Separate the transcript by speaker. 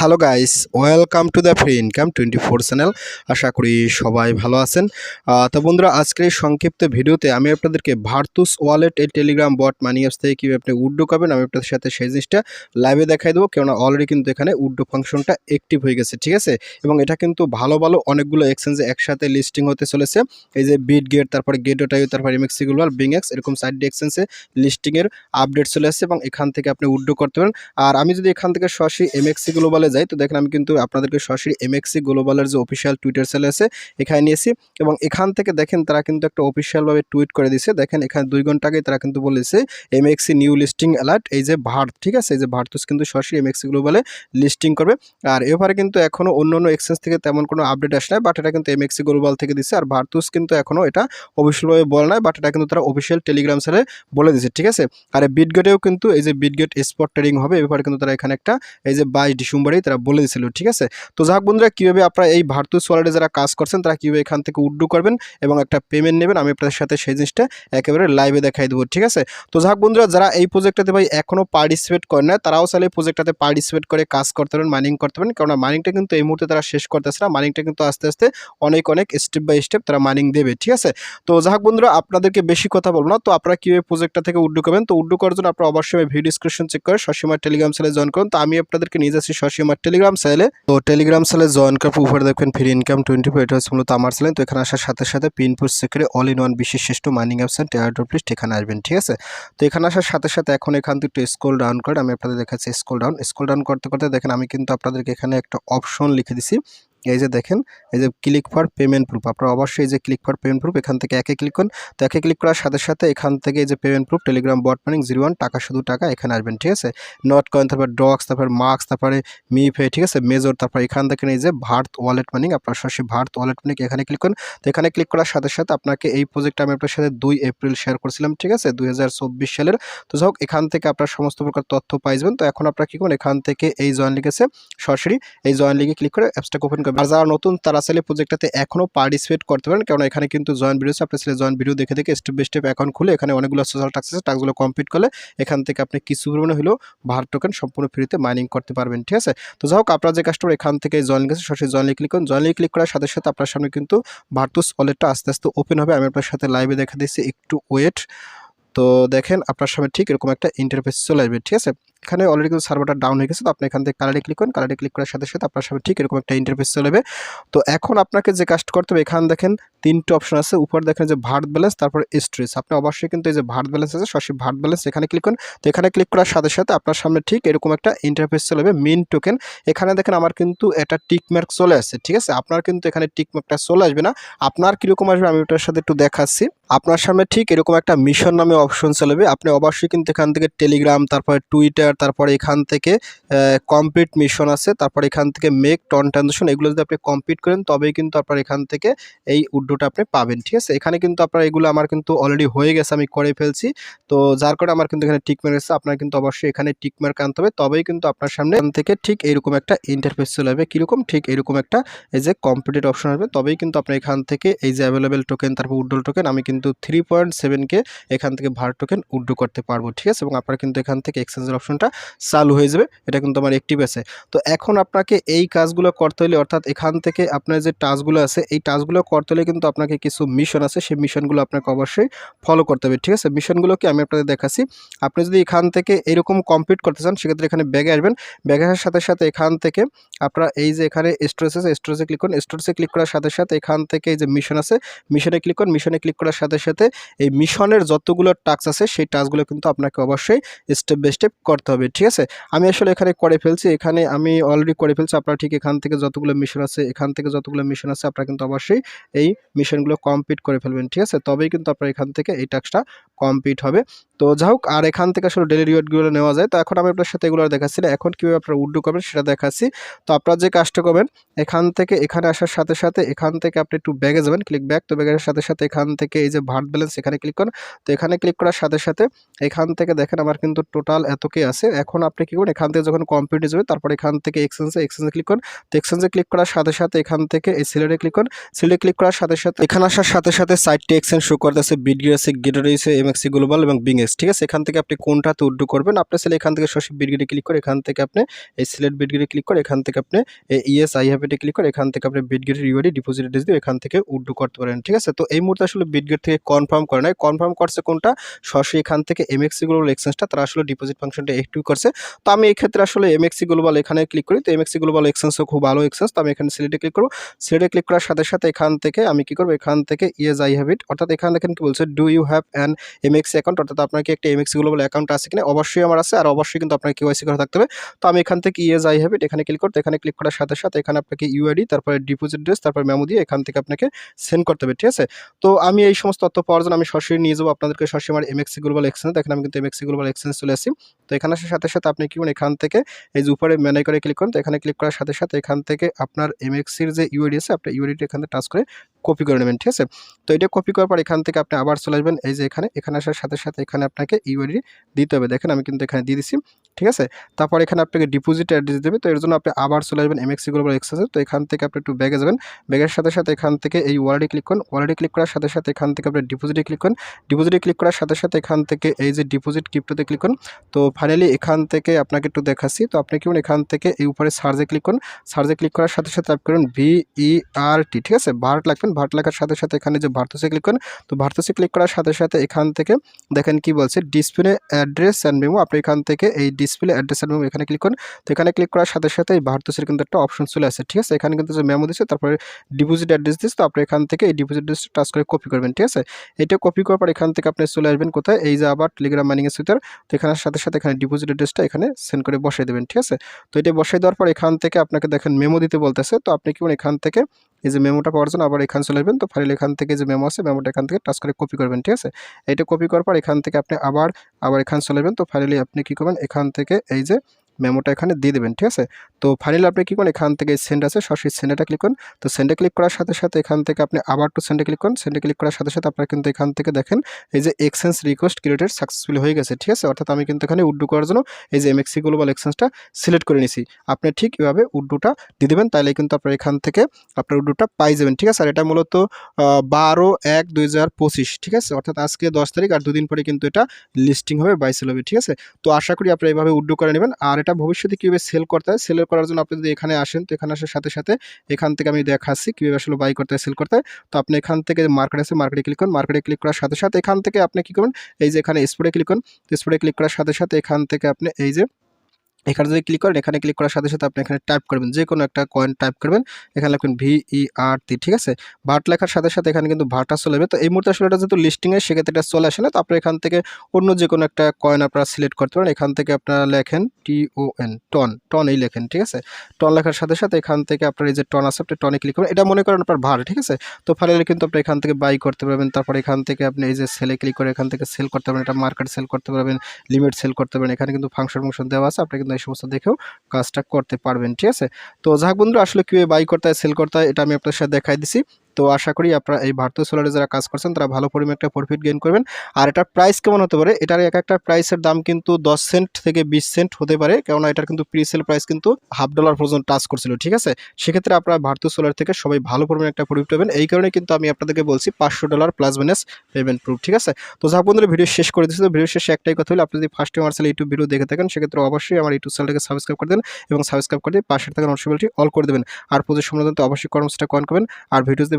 Speaker 1: Hello guys, welcome to the free income twenty four channel. আশা করি সবাই ভালো আছেন। তো বন্ধুরা, আজকের এই সংক্ষিপ্ত ভিডিওতে আমি আপনাদেরকে ভার্তুস ওয়ালেট এই টেলিগ্রাম বট মানি অ্যাপস থেকে কীভাবে আপনি উড্ডো করবেন আমি আপনাদের সাথে সেই জিনিসটা লাইভে দেখাই দেবো। কেননা অলরেডি কিন্তু এখানে উড্ডো ফাংশনটা অ্যাক্টিভ হয়ে গেছে, ঠিক আছে? এবং এটা কিন্তু ভালো ভালো অনেকগুলো এক্সচেঞ্জে একসাথে লিস্টিং হতে চলেছে। এই যে বিট গেট তারপরে গেটোটাই তারপরে এমএক্সি গ্লোবাল বিংএক্স এরকম সাইড এক্সচেঞ্জে লিস্টিংয়ের আপডেট চলে আসছে এবং এখান থেকে আপনি উড্ডো করতে পারেন। আর আমি যদি এখান থেকে সরাসরি এমএক্সি গ্লোবালে যাই তো দেখেন আমি কিন্তু আপনাদেরকে সরাসরি এমএক্সি গ্লোবালের যে অফিসিয়াল টুইটার সেল আছে, এখানে নিয়েছি। এবং এখান থেকে দেখেন তারা কিন্তু একটা অফিসিয়ালভাবে টুইট করে দিছে দেখেন এখানে দুই ঘণ্টা আগে তারা কিন্তু বলেছে এমএক্সি নিউ লিস্টিং অ্যালার্ট এই যে ভারত, ঠিক আছে? এই যে ভারতুস কিন্তু সরাসরি এমএক্সি গ্লোবালে লিস্টিং করবে। আর এবারে কিন্তু এখনও অন্য অন্য এক্সচেঞ্জ থেকে তেমন কোনো আপডেট আসে নাই বাট এটা কিন্তু এমএক্সি গ্লোবাল থেকে দিছে। আর ভারতুস কিন্তু এখনও এটা অফিসিয়ালভাবে বলে নাই বাট এটা কিন্তু তারা অফিসিয়াল টেলিগ্রাম সেলে বলে দিছে ঠিক আছে? আর বিটগেটেও কিন্তু এই যে বিটগেট স্পট ট্রেডিং হবে, এবার কিন্তু তারা এখানে একটা, এই যে বাইশ ডিসেম্বরেই তারা বলে দিয়েছিল ঠিক আছে? তো যাক বন্ধুরা, কীভাবে আপনারা এই ভারতুস ওয়ালেটে যারা কাজ করছেন, তারা কীভাবে এখান থেকে উড্ডু করবেন এবং একটা পেমেন্ট নেবেন, আমি আপনাদের সাথে সেই জিনিসটা একেবারে লাইভে দেখাই দেবো, ঠিক আছে? তো যাক বন্ধুরা, যারা এই প্রজেক্টটাতে ভাই এখনও পার্টিসিপেট করেন না তারাও চাইলে এই প্রজেক্টটাতে পার্টিসিপেট করে কাজ করতে পারেন মাইনিং করতে পারেন কারণ মাইনিংটা কিন্তু এই মুহূর্তে তারা শেষ করতেছে না মাইনিংটা কিন্তু আস্তে আস্তে অনেক অনেক স্টেপ বাই স্টেপ তারা মাইনিং দেবে, ঠিক আছে? তো যাক বন্ধুরা, আপনাদেরকে বেশি কথা বলব না, তো আপনারা কীভাবে প্রজেক্টটা থেকে উড্ডু করবেন, তো উড্ডু করার জন্য আপনারা অবশ্যই ভিডিও ডিসক্রিপশন চেক করে সসীমার টেলিগ্রাম সেলে জয়েন করুন, তো আমি আপনাদেরকে নিয়ে যাচ্ছি সসীমার টেলিগ্রাম সেলে তো টেলিগ্রাম সেলে জয়েন পর উপরে দেখবেন ফ্রি ইনকাম টোয়েন্টি ফোর এটা মূলত আমার সেলেন তো এখানে আসার সাথে সাথে পিনপুর সেক্রে অল ইন ওয়ান বিশেষ শ্রেষ্ঠ মাইনিং অ্যাপস টেয়ার প্লিস্ট এখানে আসবেন, ঠিক আছে? তো এখানে আসার সাথে সাথে এখন এখান থেকে স্ক্রল ডাউন করে আমি আপনাদের দেখাচ্ছি স্কোল ডাউন স্কোল ডাউন করতে করতে দেখেন আমি কিন্তু আপনাদেরকে এখানে একটা অপশন লিখে দিছি। এই যে দেখেন, এই যে ক্লিক ফর পেমেন্ট প্রুফ আপনারা অবশ্যই যে ক্লিক ফর পেমেন্ট প্রুফ এখান থেকে একে ক্লিক করুন। তো একে ক্লিক করার সাথে সাথে এখান থেকে এই যে payment proof Telegram bot mining zero one টাকা শুধু টাকা এখানে আসবেন, ঠিক আছে? নট কয়েন তারপর ডক্স তারপর মার্কস তারপরে মিফে ঠিক আছে? মেজর তারপর এখান থেকে এই যে ভারত ওয়ালেট মানিং আপনার সরাসরি ভারত ওয়ালেট মানিং এখানে ক্লিক করুন। তো এখানে ক্লিক করার সাথে সাথে আপনাকে এই প্রজেক্টটা আমি আপনার সাথে দুই এপ্রিল শেয়ার করেছিলাম, ঠিক আছে? দুই হাজার চব্বিশ সালের। তো যাই এখান থেকে আপনার সমস্ত প্রকার তথ্য পাইবেন তো এখন আপনারা কি করুন, এখান থেকে এই জয়েন লিখেছে সরাসরি এই জয়েন লিগে ক্লিক করে অ্যাপসটাকে ওপেন করবেন আর যারা নতুন, তারা চাইলে প্রজেক্টটাতে এখনও পার্টিসিপেট করতে পারেন। কারণ এখানে কিন্তু জয়েন ভিডিও আছে। আপনি চাইলে জয়েন ভিডিও দেখে দেখে স্টেপ বাই স্টেপ অ্যাকাউন্ট খুলে এখানে অনেকগুলো সোশ্যাল টাক্স আছে। টাক্সগুলো কমপ্লিট করলে এখান থেকে আপনি কিছু পরিমাণে হলেও ভারত টোকেন সম্পূর্ণ ফ্রিতে মাইনিং করতে পারবেন। ঠিক আছে? তো যাই হোক, আপনার যে কাস্টমার এখান থেকে জয়েন গেছে, সরাসরি জয়েন ক্লিক করুন। জয়েন ক্লিক করার সাথে সাথে আপনার সামনে কিন্তু ভারতুস ওয়ালেটটা আস্তে আস্তে ওপেন হবে। আমি আপনার সাথে লাইভে দেখা দিচ্ছি। একটু ওয়েট তো দেখেন, আপনার সামনে ঠিক এরকম একটা ইন্টারফেস চলে আসবে। ঠিক আছে? এখানে অলরেডি কিন্তু সার্ভারটা ডাউন হয়ে গেছে, তো আপনি এখান থেকে কালারে ক্লিক করুন। কালারে ক্লিক করার সাথে সাথে আপনার সামনে ঠিক এরকম একটা ইন্টারফেস চলে যাবে। তো এখন আপনাকে যে কাজটা করতে হবে, এখানে দেখেন তিনটে অপশন আছে। উপর দেখেন যে ভারত ব্যালেন্স, তারপর স্ট্রেস আপনি অবশ্যই কিন্তু এই যে ভারত ব্যালেন্স আছে, সরাসরি ভারত ব্যালেন্স এখানে ক্লিক করুন। তো এখানে ক্লিক করার সাথে সাথে আপনার সামনে ঠিক এরকম একটা ইন্টারফেস চলে যাবে মিন টোকেন এখানে দেখেন আমার কিন্তু এটা টিক মার্ক চলে আসছে, ঠিক আছে? আপনার কিন্তু এখানে টিক মার্কটা চলে আসবে না। আপনার কীরকম আসবে, আমি ওটার সাথে একটু দেখাচ্ছি। আপনার সামনে ঠিক এরকম একটা মিশন নামে অপশন চলবে আপনি অবশ্যই কিন্তু এখান থেকে টেলিগ্রাম তারপরে টুইটার তারপরে এখান থেকে কমপ্লিট মিশন আছে। তারপর এখান থেকে মেক টন ট্রানজেকশন এগুলো যদি আপনি কমপ্লিট করেন, তবেই কিন্তু আপনার এখান থেকে এই উড্ডোটা আপনি পাবেন, ঠিক আছে? এখানে কিন্তু আপনার এগুলো আমার কিন্তু অলরেডি হয়ে গেছে, আমি করে ফেলছি। তো যার কারণে আমার কিন্তু এখানে টিক মার্ক এসেছে, আপনার কিন্তু অবশ্যই এখানে টিক মার্ক আনতে হবে। তবেই কিন্তু আপনার সামনে এখান থেকে ঠিক এরকম একটা ইন্টারফেস চলে আসবে। কীরকম? ঠিক এরকম একটা এই যে কমপ্লিটেড অপশন আসবে। তবেই কিন্তু আপনার এখান থেকে এই যে অ্যাভেলেবেল টোকেন তারপর উড্ডোল টোকেন আমি কিন্তু থ্রি পয়েন্ট সেভেনকে এখান থেকে ভার টোকেন উড্ডো করতে পারব, ঠিক আছে? এবং আপনার কিন্তু এখান থেকে এক্সচেঞ্জের অপশনটা চালু হয়ে যাবে, এটা কিন্তু আমার অ্যাক্টিভ আছে। তো এখন আপনাকে এই কাজগুলো করতে হলে, অর্থাৎ এখান থেকে আপনার যে টাস্কগুলো আছে, এই টাস্কগুলো করতে হলে কিন্তু আপনাকে কিছু মিশন আছে, সেই মিশনগুলো আপনাকে অবশ্যই ফলো করতে হবে, ঠিক আছে? মিশনগুলোকে আমি আপনাদের দেখাচ্ছি। আপনি যদি এখান থেকে এরকম কমপ্লিট করতে চান, সেক্ষেত্রে এখানে ব্যাগে আসবেন। ব্যাগে আসার সাথে সাথে এখান থেকে আপনারা এই যে এখানে স্টোরেজ আছে স্টোরেজে ক্লিক করুন। স্টোরেজে ক্লিক করার সাথে সাথে এখান থেকে এই যে মিশন আছে মিশনে ক্লিক করুন। মিশনে ক্লিক করার সাথে সাথে এই মিশনের যতগুলো টাস্ক আছে, সেই টাস্কগুলো কিন্তু আপনাকে অবশ্যই স্টেপ বাই স্টেপ করতে হবে, ঠিক আছে? আমি আসলে এখানে করে ফেলছি। এখানে আমি অলরেডি করে ফেলছি। আপনারা ঠিক এখান থেকে যতগুলো মিশন আছে, এখান থেকে যতগুলো মিশন আছে, আপনারা কিন্তু অবশ্যই এই মিশনগুলো কমপ্লিট করে ফেলবেন, ঠিক আছে? তবেই কিন্তু আপনারা এখান থেকে এই টাস্কটা কমপ্লিট হবে। তো যাই হোক আর এখান থেকে আসলে ডেলি রিওয়ার্ডগুলো নেওয়া যায়। তো এখন আমি আপনার সাথে এগুলো দেখাচ্ছি না। এখন কীভাবে আপনারা উড্ডু করবেন সেটা দেখাচ্ছি। তো আপনারা যে কাজটা করবেন, এখান থেকে এখানে আসার সাথে সাথে এখান থেকে আপনি একটু ব্যাগে যাবেন ক্লিক ব্যাক তো ব্যাগের সাথে সাথে এখান থেকে এই যে ভার্ট ব্যালেন্স এখানে ক্লিক করুন। তো এখানে ক্লিক করার সাথে সাথে এখান থেকে দেখেন আমার কিন্তু টোটাল এতকে আছে। এখন আপনি কী করুন এখান থেকে যখন কমপ্লিট হয়ে যাবে, তারপর এখান থেকে এক্সচেঞ্জে এক্সচেঞ্জে ক্লিক করুন। তো এক্সচেঞ্জে ক্লিক করার সাথে সাথে এখান থেকে এই সিলেটে ক্লিক করুন। সিলেটে ক্লিক করার সাথে সাথে, এখানে আসার সাথে সাথে সাইটটি এক্সচেঞ্জ শো করতেছে বিডি আছে গেটার রয়েছে এমএক্সি গ্লোবাল এবং বিংএক্স এমএক্স ঠিক আছে এখান থেকে আপনি কোনটাতে উড্ডু করবেন আপনি চাইলে এখান থেকে সরাসরি বিডগিরি ক্লিক করে এখান থেকে আপনি এই সিলেট বিডগিরি ক্লিক করে এখান থেকে আপনি ইএস আই হ্যাভ ক্লিক করে এখান থেকে আপনি বিডগিরি ইউআইডি ডিপোজিট অ্যাড্রেস দিয়ে এখান থেকে উড্ডু করতে পারেন ঠিক আছে তো এই মুহূর্তে আসলে বিডগেট থেকে কনফার্ম করে নাই কনফার্ম করছে কোনটা সরাসরি এখান থেকে এমএক্সি গ্লোবাল এক্সচেঞ্জটা তারা আসলে ডিপোজিট ফাংশনটা অ্যাক্টিভ করছে তো আমি এই ক্ষেত্রে আসলে এমএক্সি গ্লোবাল এখানে ক্লিক করি তো এমএক্সি গ্লোবাল এক্সচেঞ্জও খুব ভালো এক্সচেঞ্জ তো আমি এখানে সিলেটে ক্লিক করব সিলেটে ক্লিক করার সাথে সাথে এখান থেকে আমি কি করব এখান থেকে ইয়েস আই হ্যাভ ইট অর্থাৎ এখানে দেখেন কি বলছে do you have an MEXC account অর্থাৎ আপনার কি একটা এমএক্সি গ্লোবাল অ্যাকাউন্ট আছে কিনা? অবশ্যই আমার আছে, আর অবশ্যই কিন্তু আপনার কেওয়াইসি করা থাকতে হবে। তো আমি এখান থেকে ইয়েস আই হ্যাভ ইট এখানে ক্লিক করতে, এখানে ক্লিক করার সাথে সাথে এখানে আপনাকে ইউআইডি তারপরে ডিপোজিট ড্রেস তারপর মেমো দিয়ে এখান থেকে আপনাকে সেন্ড করতে হবে, ঠিক আছে? তো আমি এই সমস্ত তথ্য পাওয়ার জন্য আমি সরাসরি নিয়ে যাব আপনাদেরকে সরাসরি আমার এমএক্সি গ্লোবাল এক্সচেঞ্জ দেখেন আমি কিন্তু এমএক্সি গ্লোবাল এক্সচেঞ্জ চলে আসি। তো এখানে আসার সাথে সাথে আপনি কি করুন এখান থেকে এই যে উপরে মেনে করে ক্লিক করুন। তো এখানে ক্লিক করার সাথে সাথে এখান থেকে আপনার এমএক্সির যে ইউআইডি আছে, আপনার ইউআইডিটা এখানে টাচ করে কপি করে নেবেন, ঠিক আছে? তো এটা কপি করার পর এখান থেকে আপনি আবার চলে আসবেন। এই যে এখানে এখানে আসার সাথে সাথে এখানে আপনাকে ইউআইডি দিতে হবে। দেখেন আমি কিন্তু এখানে দিয়ে দিছি। ঠিক আছে? তারপর এখানে আপনাকে ডিপোজিট অ্যাড্রেস দেবে, তো এর জন্য আপনি আবার চলে আসবেন এমএক্সি গ্লোবাল এক্সচেঞ্জে তো এখান থেকে আপনি একটু ব্যাগে যাবেন। ব্যাগের সাথে সাথে এখান থেকে এই ওয়ালেটে ক্লিক করুন। ওয়ালেটে ক্লিক করার সাথে সাথে এখান থেকে আপনি ডিপোজিটে ক্লিক করুন। ডিপোজিটে ক্লিক করার সাথে সাথে এখান থেকে এই যে ডিপোজিট ক্রিপ্টোতে ক্লিক করুন। তো ফাইনালি এখান থেকে আপনাকে একটু দেখাচ্ছি। তো আপনি কি করুন? এখান থেকে এই উপরে সার্জে ক্লিক করুন। সার্জে ক্লিক করার সাথে সাথে আপনি করুন ভি ই আর টি ঠিক আছে? ভার্ট লাগবেন। ভার্ট লাগার সাথে সাথে এখানে যে ভারতসে ক্লিক করুন। তো ভারতসে ক্লিক করার সাথে সাথে এখান থেকে দেখেন কি বলছে? ডিসপ্লে অ্যাড্রেস অ্যান্ড মেমো আপনি এখান থেকে এই ডিসপ্লে অ্যাড্রেস অ্যান্ড এখানে ক্লিক করুন। তো এখানে ক্লিক করার সাথে সাথে এই ভারতসের কিন্তু একটা অপশন চলে আসে, ঠিক আছে? এখানে কিন্তু যে মেমো দিচ্ছে তারপরে ডিপোজিট অ্যাড্রেস দিচ্ছে তো আপনি এখান থেকে এই ডিপোজিট অ্যাড্রেস টাচ করে কপি করবেন, ঠিক আছে? এটা কপি করার পর এখান থেকে আপনি চলে আসবেন কোথায়? এই যে আবার টেলিগ্রাম মাইনিংয়ের সুইটার তো এখানের সাথে সাথে এখানে ডিপোজিট অ্যাড্রেসটা এখানে সেন্ড করে বসাই দেবেন, ঠিক আছে? তো এটা বসাই দেওয়ার পর এখান থেকে আপনাকে দেখেন মেমো দিতে বলতেছে। তো আপনি কি এখান থেকে এই যে মেমোটা পাওয়ার জন্য আবার এখানে চলে আসবেন। তো ফাইল এখান থেকে যে মেমো আছে মেমোটা এখান থেকে টাচ করে কপি করবেন, ঠিক আছে? এটা কপি করার পর এখান থেকে আপনি আবার আবার এখানে চলে আসবেন। তো ফাইনালি আপনি কী করবেন? এখান থেকে এই যে মেমোটা এখানে দিয়ে দেবেন, ঠিক আছে? তো ফাইনালি আপনি কী করেন, এখান থেকে সেন্ড আছে, সরাসরি সেন্ডেটা ক্লিক করুন। তো সেন্ডে ক্লিক করার সাথে সাথে এখান থেকে আপনি আবার টু সেন্ডে ক্লিক করুন। সেন্ডে ক্লিক করার সাথে সাথে আপনার কিন্তু এখান থেকে দেখেন, এই যে এক্সচেঞ্জ রিকোয়েস্ট ক্রিয়েটেড সাকসেসফুল হয়ে গেছে, ঠিক আছে? অর্থাৎ আমি কিন্তু এখানে উড্ডু করার জন্য এই যে এমএক্সি গ্লোবাল এক্সচেঞ্জটা সিলেক্ট করে নিছি আপনি ঠিক এভাবে উড্ডুটা দিয়ে দেবেন তাহলে কিন্তু আপনার এখান থেকে আপনার উড্ডুটা পাই যাবেন, ঠিক আছে? আর এটা মূলত বারো এক দুই ঠিক আছে? অর্থাৎ আজকে দশ তারিখ, আর দুদিন পরে কিন্তু এটা লিস্টিং হবে বাইসেল হবে, ঠিক আছে? তো আশা করি আপনি এইভাবে উড্ডু করে নেবেন। আর এটা ভবিষ্যতে কীভাবে সেল করতে হয় সেল করার জন্য আপনি যদি এখানে আসেন, তো এখানে আসার সাথে সাথে এখান থেকে আমি দেখাচ্ছি কীভাবে আসলে বাই করতে হয় সেল করতে হয়। তো আপনি এখান থেকে মার্কেট আছে মার্কেটে ক্লিক করুন মার্কেটে ক্লিক করার সাথে সাথে এখান থেকে আপনি কী করুন, এই যে এখানে স্পোর্টে ক্লিক করুন স্পোর্টে ক্লিক করার সাথে সাথে এখান থেকে আপনি এই যে এখানে যদি ক্লিক করেন, এখানে ক্লিক করার সাথে সাথে আপনি এখানে টাইপ করবেন যে কোনো একটা কয়েন টাইপ করবেন, এখানে লিখবেন ভি আর টি ঠিক আছে? ভাট লেখার সাথে সাথে এখানে কিন্তু ভাটা চলে যাবে। তো এই মুহূর্তে আসলে এটা যেহেতু লিস্টিংয়ে সেক্ষেত্রে এটা চলে আসে না। তো আপনি এখান থেকে অন্য যে কোনো একটা কয়েন আপনারা সিলেক্ট করতে পারেন। এখান থেকে আপনারা লেখেন T O N ton ton এই লেখেন, ঠিক আছে? টন লেখার সাথে সাথে এখান থেকে আপনার এই যে টন আছে, আপনি টনে ক্লিক করবেন। এটা মনে করেন আপনার ভার ঠিক আছে? তো ফাইনালি কিন্তু আপনি এখান থেকে বাই করতে পারবেন। তারপর এখান থেকে আপনি এই যে সেলে ক্লিক করে এখান থেকে সেল করতে পারবেন। এটা মার্কেট সেল করতে পারবেন লিমিট সেল করতে পারবেন। এখানে কিন্তু ফাংশন ফাংশন দেওয়া আছে। আপনি কিন্তু এই সমস্ত দেখেও কাজটা করতে পারবেন, ঠিক আছে? তো যাক বন্ধুরা, আসলে কীভাবে বাই করতে হয় সেল করতে হয়, এটা আমি আপনার সাথে দেখাই দিছি। তো আশা করি আপনারা এই ভারতীয় সোলারে যারা কাজ করছেন, তারা ভালো পরিমাণে একটা প্রফিট গেইন করবেন। আর এটার প্রাইস কেমন হতে পারে? এটার এক একটা প্রাইসের দাম কিন্তু দশ সেন্ট থেকে বিশ সেন্ট হতে পারে, কেননা এটার কিন্তু প্রি সেল প্রাইস কিন্তু হাফ ডলার পর্যন্ত টাচ করছিল, ঠিক আছে? সেক্ষেত্রে আপনারা ভারতীয় সোলার থেকে সবাই ভালো পরিমাণে একটা প্রফিট পাবেন। এই কারণে কিন্তু আমি আপনাদেরকে বলছি পাঁচশো dollar plus minus payment proof ঠিক আছে? তো যাক বন্ধুরা ভিডিও শেষ করে দিচ্ছি। তো ভিডিও শেষে একটাই কথা হলো, আপনি যদি ফার্স্ট টাইম আমার চ্যানেল ইউটিউব ভিডিও দেখে থাকেন, সেক্ষেত্রে অবশ্যই আমার ইউটিউব চ্যানেলটাকে সাবস্ক্রাইব করে দেন এবং সাবস্ক্রাইব করে দিয়ে পাশে থাকা নোটিফিকেশনটি অল করে দেবেন। আর প্রতি সময় অবশ্যই কর্মসূচিটা কয়েন করবেন। আর ভিডিও যদি